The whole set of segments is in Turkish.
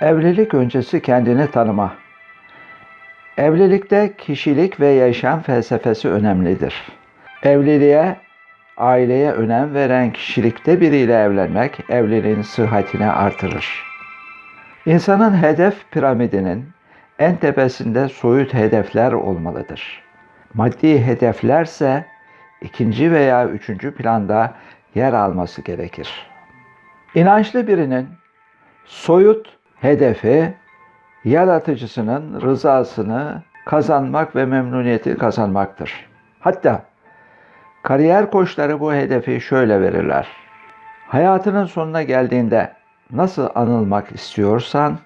Evlilik öncesi kendini tanıma. Evlilikte kişilik ve yaşam felsefesi önemlidir. Evliliğe, aileye önem veren kişilikte biriyle evlenmek evliliğin sıhhatini artırır. İnsanın hedef piramidinin en tepesinde soyut hedefler olmalıdır. Maddi hedeflerse ikinci veya üçüncü planda yer alması gerekir. İnançlı birinin soyut hedefi yaratıcısının rızasını kazanmak ve memnuniyeti kazanmaktır. Hatta kariyer koçları bu hedefi şöyle verirler. Hayatının sonuna geldiğinde nasıl anılmak istiyorsan,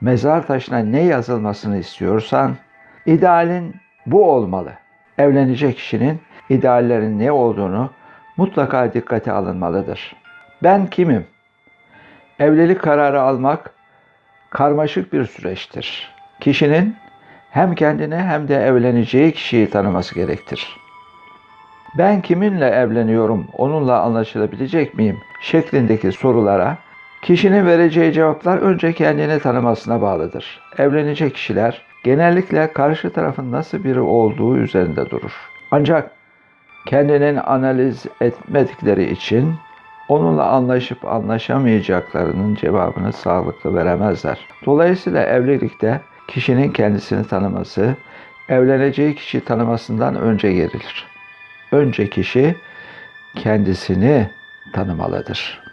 mezar taşına ne yazılmasını istiyorsan, idealin bu olmalı. Evlenecek kişinin ideallerin ne olduğunu mutlaka dikkate alınmalıdır. Ben kimim? Evlilik kararı almak karmaşık bir süreçtir. Kişinin hem kendini hem de evleneceği kişiyi tanıması gerektir. Ben kiminle evleniyorum, onunla anlaşılabilecek miyim şeklindeki sorulara kişinin vereceği cevaplar önce kendini tanımasına bağlıdır. Evlenecek kişiler genellikle karşı tarafın nasıl biri olduğu üzerinde durur. Ancak kendinin analiz etmedikleri için onunla anlaşıp anlaşamayacaklarının cevabını sağlıklı veremezler. Dolayısıyla evlilikte kişinin kendisini tanıması, evleneceği kişiyi tanımasından önce gelir. Önce kişi kendisini tanımalıdır.